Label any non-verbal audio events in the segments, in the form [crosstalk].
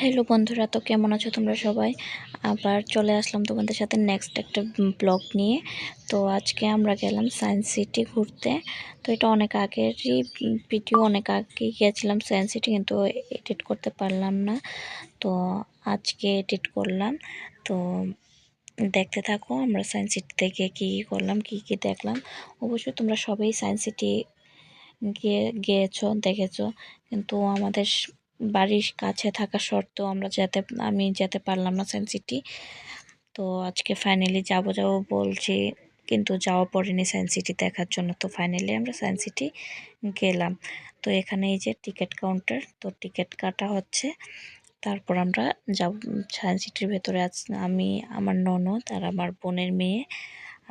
Hello বন্ধুরা, তো কেমন আছো তোমরা সবাই? আবার চলে আসলাম তোমাদের সাথে নেক্সট একটা ব্লগ নিয়ে। তো আজকে আমরা গেলাম সায়েন্স সিটি ঘুরতে। তো এটা অনেক আগেরই ভিডিও অনেক আগে গিয়েছিলাম সায়েন্স সিটি কিন্তু এডিট করতে পারলাম না। তো আজকে এডিট করলাম। তো দেখতে থাকো, আমরা সায়েন্স সিটিতে গিয়ে কী কী করলাম, কী কী দেখলাম। অবশ্যই তোমরা সবাই সায়েন্স সিটি গিয়ে গিয়েছো, দেখেছ। কিন্তু আমাদের বাড়ির কাছে থাকা সত্ত্বেও আমরা যেতে, আমি যেতে পারলাম না সায়েন্স সিটি তো আজকে ফাইনালি যাব যাব বলছি, কিন্তু যাওয়া পড়েনি সায়েন্স সিটি দেখার জন্য। তো ফাইনালি আমরা সায়েন্স সিটি গেলাম। তো এখানে এই যে টিকিট কাউন্টার তো টিকিট কাটা হচ্ছে। তারপর আমরা যাব সায়েন্স সিটির ভেতরে। আজ আমি, আমার ননদ আর আমার বোনের মেয়ে,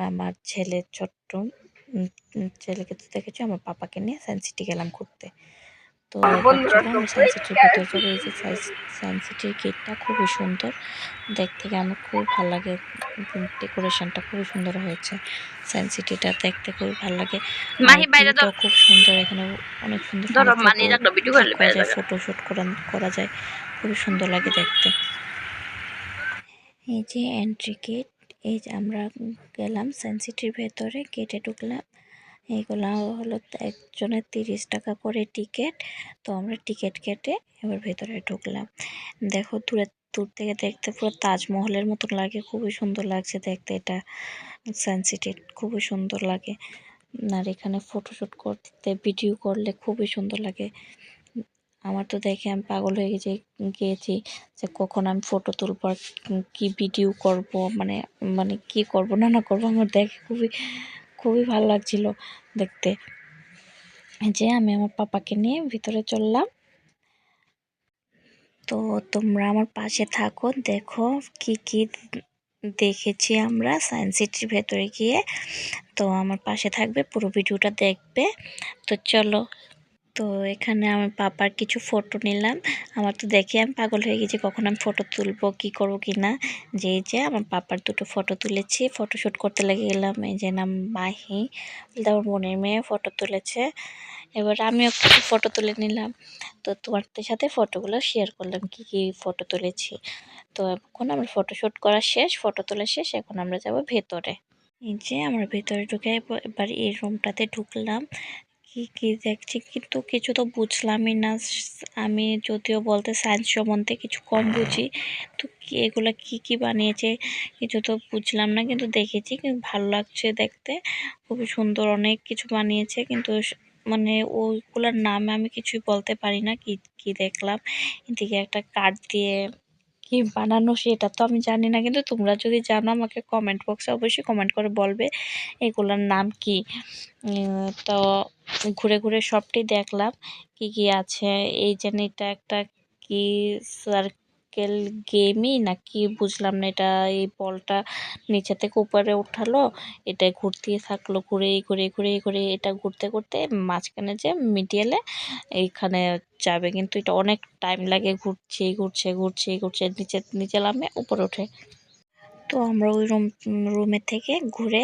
আমার ছেলে ছোট্ট ছেলেকে তো দেখেছি, আমার পাপাকে নিয়ে সায়েন্স সিটি গেলাম ঘুরতে। তো সায়েন্স সিটির ভিতরে যাব এই যে সায়েন্স গেটটা খুবই সুন্দর। দেখতে গিয়ে আমার খুব ভালো লাগে ডেকোরেশনটা খুবই সুন্দর হয়েছে। সায়েন্স সিটিটা দেখতে খুবই ভালো লাগে। খুব সুন্দর এখানে অনেক সুন্দর করা যায় ফটোশুট করা যায়। খুবই সুন্দর লাগে দেখতে। এই যে এন্ট্রি গেট এই যে আমরা গেলাম সায়েন্স সিটির ভেতরে গেটে ঢুকলাম। এইগুলো হলো একজনের তিরিশ টাকা করে টিকিট। তো আমরা টিকিট কেটে এবার ভেতরে ঢুকলাম। দেখো দূরে, দূর থেকে দেখতে পুরো তাজমহলের মতন লাগে। খুবই সুন্দর লাগছে দেখতে এটা। সায়েন্স খুবই সুন্দর লাগে। আর এখানে ফটোশ্যুট করতে ভিডিও করলে খুবই সুন্দর লাগে। আমার তো দেখে আমি পাগল হয়ে গেছি গিয়েছি যে কখন আমি ফটো তুলব কি ভিডিও করব মানে মানে কি করব, না না করব, আমার দেখে খুবই খুবই ভালো লাগছিল দেখতে। যে আমি আমার পাপাকে নিয়ে ভিতরে চললাম। তো তোমরা আমার পাশে থাকো, দেখো কি কি দেখেছি আমরা সায়েন্স সিটির ভেতরে গিয়ে। তো আমার পাশে থাকবে, পুরো ভিডিওটা দেখবে। তো চলো তো এখানে আমার পাপার কিছু ফটো নিলাম। আমার তো দেখে আমি পাগল হয়ে গেছি, কখন আমি ফটো তুলবো, কি করব, কি না? যে যে, আমার পাপার দুটো ফটো তুলেছি। ফটোশ্যুট করতে লেগে গেলাম এই যে নাম মাহি আমার বোনের মেয়ে ফটো তুলেছে। এবার আমিও কিছু ফটো তুলে নিলাম। তো তোমাদের সাথে ফটোগুলো শেয়ার করলাম, কি কি ফটো তুলেছি। তো এখন আমার ফটোশ্যুট করা শেষ ফটো তোলা শেষ, এখন আমরা যাব ভেতরে। এই যে, আমরা ভেতরে ঢুকে এবার এই রুমটাতে ঢুকলাম। কি কি দেখছি? কিন্তু কিছু তো বুঝলামই না। আমি যদিও বলতে সায়েন্স সম্বন্ধে কিছু কম বুঝি, তো এগুলো কি কি বানিয়েছে কিছু তো বুঝলাম না, কিন্তু দেখেছি। কিন্তু ভালো লাগছে দেখতে। খুবই সুন্দর অনেক কিছু বানিয়েছে, কিন্তু মানে ওইগুলোর নাম আমি কিছুই বলতে পারি না, কি কি দেখলাম। এদিকে একটা কাঠ দিয়ে কি বানানো সেটা তো আমি জানি না, কিন্তু তোমরা যদি জানো আমাকে কমেন্ট বক্সে অবশ্যই কমেন্ট করে বলবে এগুলোর নাম কি। তো ঘুরে ঘুরে সবটি দেখলাম। কি কি আছে? এই যে এটা একটা কি সার্কেল গেমই না কি বুঝলাম না এটা এই বলটা নিচে থেকে উপরে উঠালো, এটা ঘুরতে থাকল ঘুরে ঘুরে ঘুরে ঘুরে এটা ঘুরতে ঘুরতে মাঝখানে যে মিডিয়ালে এইখানে যাবে। কিন্তু এটা অনেক টাইম লাগে ঘুরছে ঘুরছে ঘুরছে ঘুরছে, নিচে নিচে নামে উপরে ওঠে তো আমরা ওই রুম রুমের থেকে ঘুরে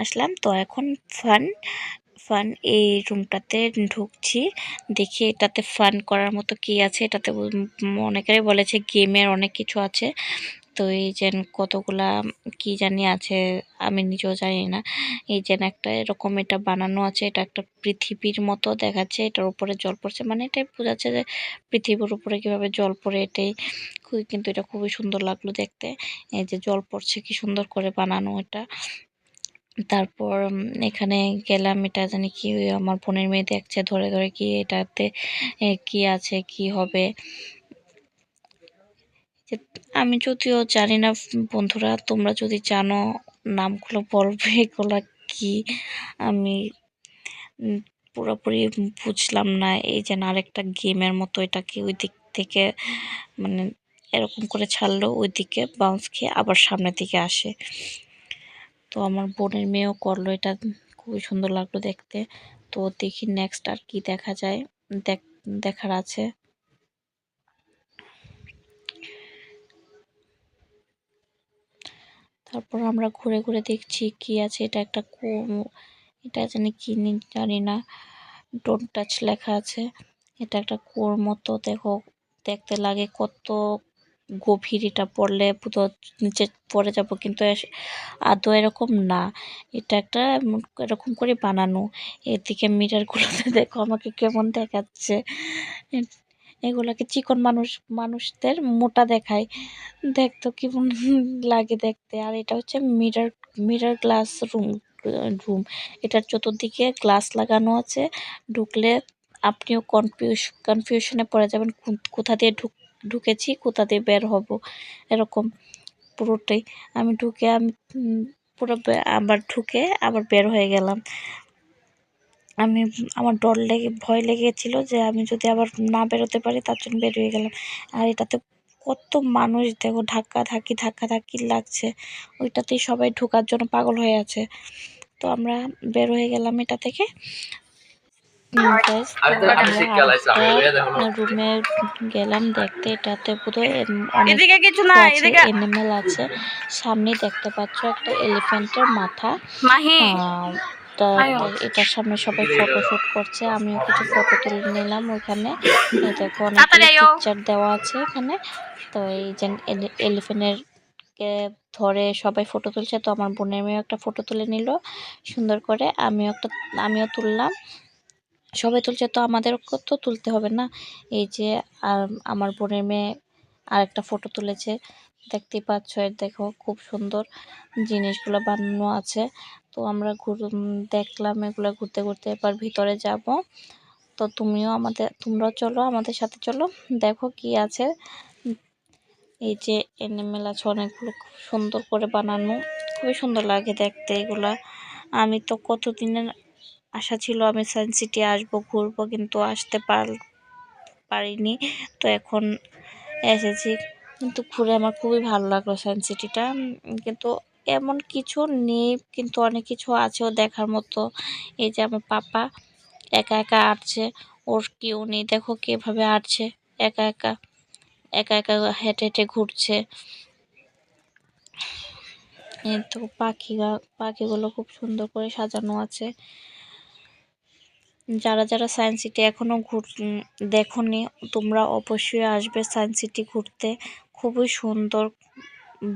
আসলাম। তো এখন ফান ফান এই রুমটাতে ঢুকছি। দেখি এটাতে ফান করার মতো কি আছে, এটাতে অনেকেরই বলেছে গেমের অনেক কিছু আছে। তো এই যেন কতগুলা কি জানি আছে, আমি নিজেও জানি না। এই যেন একটা এরকম এটা বানানো আছে, এটা একটা পৃথিবীর মতো দেখাচ্ছে, এটার উপরে জল পড়ছে। মানে এটাই বোঝাচ্ছে যে পৃথিবীর উপরে কীভাবে জল পড়ে এটাই। খুবই কিন্তু এটা খুবই সুন্দর লাগল দেখতে। এই যে জল পড়ছে, কি সুন্দর করে বানানো এটা। তারপর এখানে গেলাম, এটা জানি কি আমার বোনের মেয়ে দেখছে ধরে ধরে কি এটাতে কি আছে, কি হবে। আমি যদিও জানি না, বন্ধুরা, তোমরা যদি জানো নামগুলো বলবে, এগুলো কি, আমি পুরোপুরি বুঝলাম না, এই যে আরেকটা গেমের মতো এটাকে ওই দিক থেকে মানে এরকম করে ছাড়লো, ওই দিকে বাউন্স খেয়ে আবার সামনের দিকে আসে। তো আমার বোনের মেয়েও করল। এটা খুবই সুন্দর লাগল দেখতে। তো দেখি নেক্সট আর কি দেখা যায়। দেখ, দেখার আছে। তারপর আমরা ঘুরে ঘুরে দেখছি কি আছে। এটা একটা এটা জানি কি জানি না। ডোন্ট টাচ লেখা আছে। এটা একটা কুয়োর মতো, দেখো, দেখতে লাগে কত গভীর এটা পড়লে পুরো নিচে পড়ে যাব, কিন্তু আদৌ এরকম না। এটা একটা এরকম করে বানানো। এদিকে মিটারগুলোতে [laughs] দেখো আমাকে কেমন দেখাচ্ছে। এগুলাকে চিকন মানুষ, মানুষদের মোটা দেখায়। দেখতো কেমন [laughs] লাগে দেখতে। আর এটা হচ্ছে mirror mirror glass room room. এটার চতুর্দিকে গ্লাস লাগানো আছে। ঢুকলে আপনিও কনফিউজ কনফিউশনে পড়ে যাবেন কোথা দিয়ে ঢুক ঢুকেছি কোথা দিয়ে বের হব, এরকম পুরোটাই। আমি ঢুকে আমি পুরো আবার ঢুকে আবার বের হয়ে গেলাম। আমি, আমার ডর লেগে, ভয় লেগেছিল যে আমি যদি আবার না বেরোতে পারি তার জন্য বের হয়ে গেলাম। আর এটাতে কত মানুষ, দেখো ধাক্কা ধাক্কি ধাক্কা ধাক্কি লাগছে। ওইটাতেই সবাই ঢোকার জন্য পাগল হয়ে আছে। তো আমরা বের হয়ে গেলাম এটা থেকে। রুমে গেলাম দেখতে এটাতে পুরো এম- এদিকে কিছু না এদিকে এনিমেল আছে। সামনে দেখতে পাচ্ছ একটা এলিফ্যান্টের মাথা। আহ, তা এটার সামনে সবাই ফটো শুট করছে আমিও কিছু ফটো তুলে নিলাম ওখানে। দেখো অনেক পিকচার দেওয়া আছে এখানে। তো এই যে এলিফ্যান্টের কে ধরে সবাই ফটো তুলছে তো আমার বোনের মেয়েও একটা ফটো তুলে নিল সুন্দর করে। আমিও একটা আমিও তুললাম। সবাই তুলছে, তো আমাদেরকেও তো তুলতে হবে না। এই যে, আর আমার বোনের মেয়ে আর একটা ফটো তুলেছে। দেখতেই পাচ্ছ এর দেখো, খুব সুন্দর জিনিসগুলো বানানো আছে। তো আমরা ঘুর দেখলাম এগুলো ঘুরতে ঘুরতে এবার ভিতরে যাব। তো তুমিও আমাদের, তোমরাও চলো, আমাদের সাথে চলো, দেখো কি আছে। এই যে, এনিমেল আছে অনেকগুলো, খুব সুন্দর করে বানানো, খুবই সুন্দর লাগে দেখতে এগুলা। আমি তো কতদিনের আশা ছিল আমি সায়েন্স সিটি আসব, ঘুরবো, কিন্তু আসতে পার, পারিনি। তো এখন এসেছি। কিন্তু ঘুরে আমার খুবই ভালো লাগল সায়েন্স সিটিটা। কিন্তু এমন কিছু নেই, কিন্তু অনেক কিছু আছেও দেখার মতো। এই যে আমার পাপা একা একা আটছে ওর কেউ নেই। দেখো কীভাবে আটছে একা একা একা একা হেঁটে হেঁটে ঘুরছে। তো পাখি পাখিগুলো খুব সুন্দর করে সাজানো আছে। যারা যারা সায়েন্স সিটি এখনও ঘুর দেখনি, তোমরা অবশ্যই আসবে সায়েন্স সিটি ঘুরতে। খুবই সুন্দর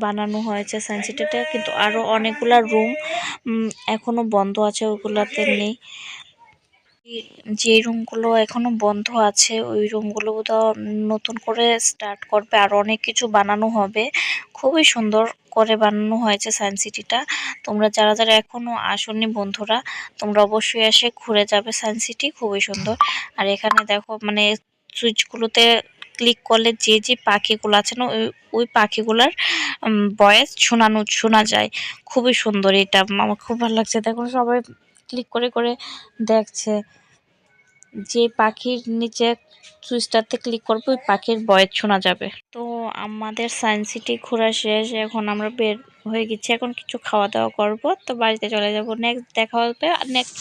বানানো হয়েছে সায়েন্স সিটিটা কিন্তু আরও অনেকগুলা রুম এখনও বন্ধ আছে, ওগুলাতে নেই। যে রুমগুলো এখনও বন্ধ আছে, ওই রুমগুলো তো নতুন করে স্টার্ট করবে। আর অনেক কিছু বানানো হবে। খুবই সুন্দর করে বানানো হয়েছে সায়েন্স সিটিটা তোমরা যারা যারা এখনও আসনি বন্ধুরা, তোমরা অবশ্যই এসে ঘুরে যাবে সায়েন্স সিটি খুবই সুন্দর। আর এখানে দেখো মানে সুইচগুলোতে ক্লিক করলে যে যে পাখিগুলো আছে না, ওই ওই পাখিগুলার ভয়েস শোনানো, শোনা যায়। খুবই সুন্দর এটা। আমার খুব ভালো লাগছে। দেখো সবাই ক্লিক করে করে দেখছে। যে পাখির নিচে সুইচটাতে ক্লিক করব, ওই পাখির বয়স শোনা যাবে। তো আমাদের সায়েন্স সিটি ঘোরা শেষ, এখন আমরা বের হয়ে গেছি। এখন কিছু খাওয়া দাওয়া করব, তো বাড়িতে চলে যাব। নেক্সট দেখা হবে, আর নেক্সট